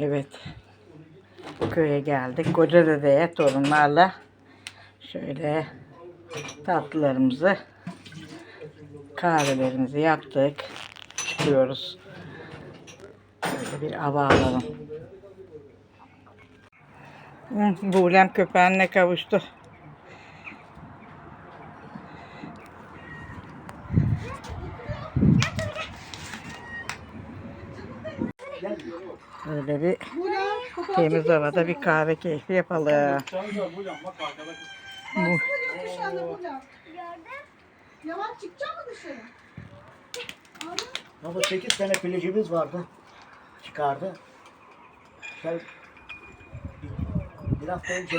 Evet. Köye geldik. Koca dedeye torunlarla şöyle tatlılarımızı kahvelerimizi yaptık. Çıkıyoruz. Böyle bir hava alalım. Buğlem köpeğine kavuştu. Böyle bir temiz havada bir kahve keyfi yapalım. Bu, Yaman çıkacak mı dışarı? Baba 8 tane pilicimiz vardı. Çıkardı. Sen bir, hafta önce.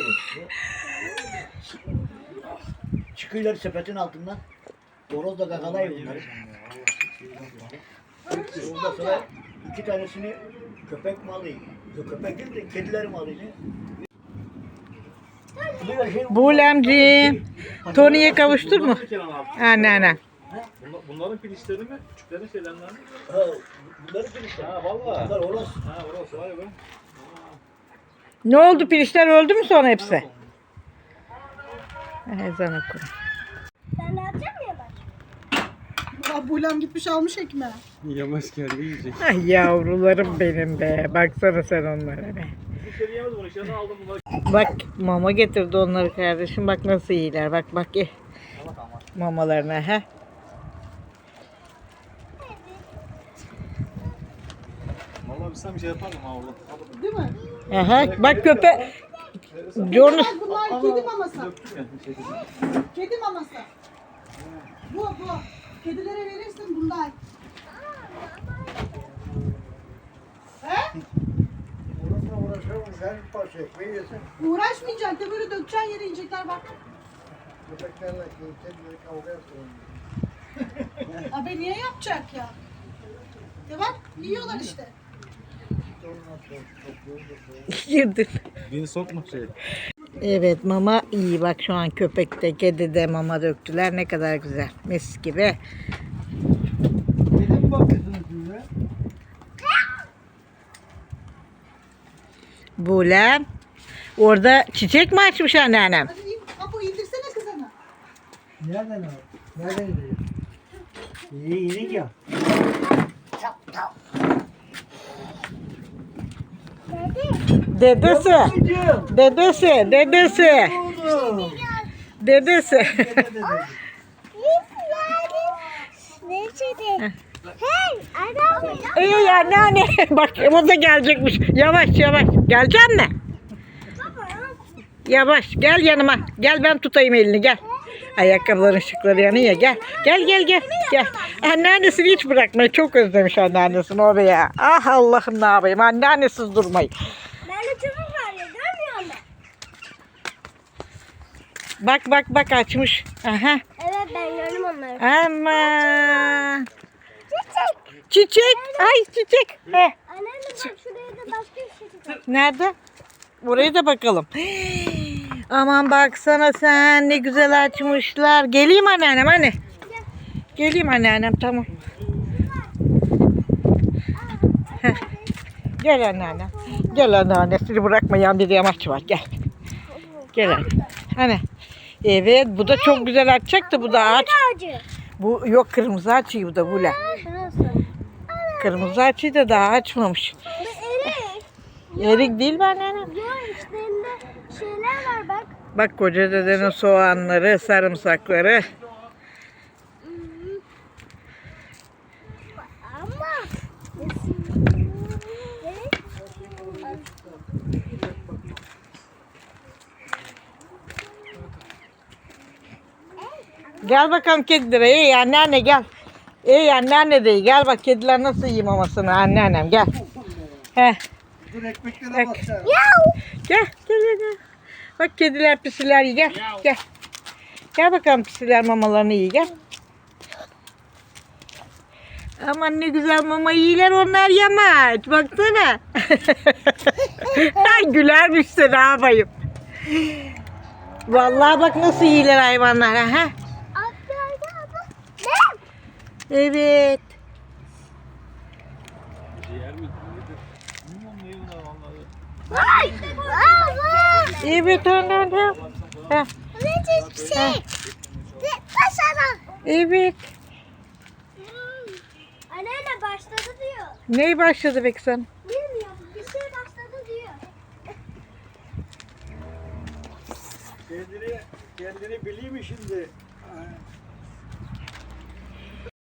Çıkıyorlar sepetin altından. Horoz da gagalayıyor bunları. Ondan sonra iki tanesini köpek? Yok, Köpek değil de kediler şey- Buğlemciğim, Tony'ye kavuştur mu? Anneanne. Bunlar, bunların pirinçleri mi? Küçüklerin şeylerinden mi? Ha, bunları pirinçler. Ha valla. Bunlar horoz. Ha orası var ya be. Ne oldu? Pirinçler öldü mü sonra hepsi? Ezan oku. Ben de alacağım ya bak. Aa, Bulem gitmiş almış ekmeği. Yamaç geldi yiyecek. Ay yavrularım benim be. Baksana sen onlara be. Bak mama getirdi onları kardeşim. Bak nasıl iyiler. Bak bak ye. Mamalarına he. Valla biz sen bir şey yapardım ha orada. Değil mi? Aha bak köpe. Jonas bunlar kedi maması. Şey. Kedi maması. Bu bu. Kedilere verirsin bundan. He? Her parça ekmeği yesin. Uğraşmayacak da böyle dökeceksin yere yiyecekler bak. Köpeklerle kedileri kavga yapıyor. Abi niye yapacak ya? De bak yiyorlar işte. girdin. Beni sokma şey. Evet mama iyi bak şu an köpekte kedi de mama döktüler ne kadar güzel mis gibi. Neden bakıyorsunuz size? Bulem. Orada çiçek mi açmış anneannem? Apo indirsene kızını. Nereden abi? Nereden gidiyor? İyi iyilik ya. Dedesi. Dedesi. Dedesi. Dedesi. Hey, adam. Ey anneanne. Bak o da gelecekmiş. Yavaş yavaş. Gelecek mi? Yavaş gel yanıma. Gel ben tutayım elini gel. Ayakkabıların ışıkları yanıyor gel. Gel gel gel. Gel. Anneannesini hiç bırakma. Çok özlemiş anneannesini oraya. Ah Allah'ım ne yapayım. Anneannesiz durmayın. Bak bak bak açmış. Aha. Evet, ben gördüm onları. Ama. Çiçek. Çiçek. Ay çiçek. Heh. Anneanne bak şuraya da başka bir şey var. Nerede? Buraya da bakalım. Aman baksana sen ne güzel açmışlar. Geleyim anneannem hani. Geleyim anneannem tamam. Heh. Gel anneannem. Gel anneannesini bırakmayan bir yamaç var. Gel. Gel anne. Hani. Evet bu da çok güzel açacaktı bu da ağaç. Ağacı. Bu yok kırmızı açıyı bu da bu la. Kırmızı açıyı da daha açmamış. Erik. Erik değil mi anneannem? Yok içlerinde şeyler var bak. Bak koca dedenin soğanları, sarımsakları. Ama. Evet. Gel bakalım kedilere. Ey anneanne gel. Ey anneanne de gel bak kediler nasıl yiyeyim mamasını anneannem gel. He. Dur ekmeklere Bak. sen. Gel gel gel. gel. Bak kediler pisiler iyi gel. Gel. Gel bakalım pisiler mamalarını iyi gel. Aman ne güzel mama yiyorlar onlar yamaç. Baksana. Ay gülermiş de ne yapayım. Vallahi bak nasıl yiyorlar hayvanlar ha. Evet. Vay! Baba! Evet anneannem. Ha, Ne? Ne başladı? Evet. Anneanne başladı diyor. Ney başladı peki sen? Bilmiyorum. Bir şey başladı diyor. Kendini, kendini bileyim mi şimdi?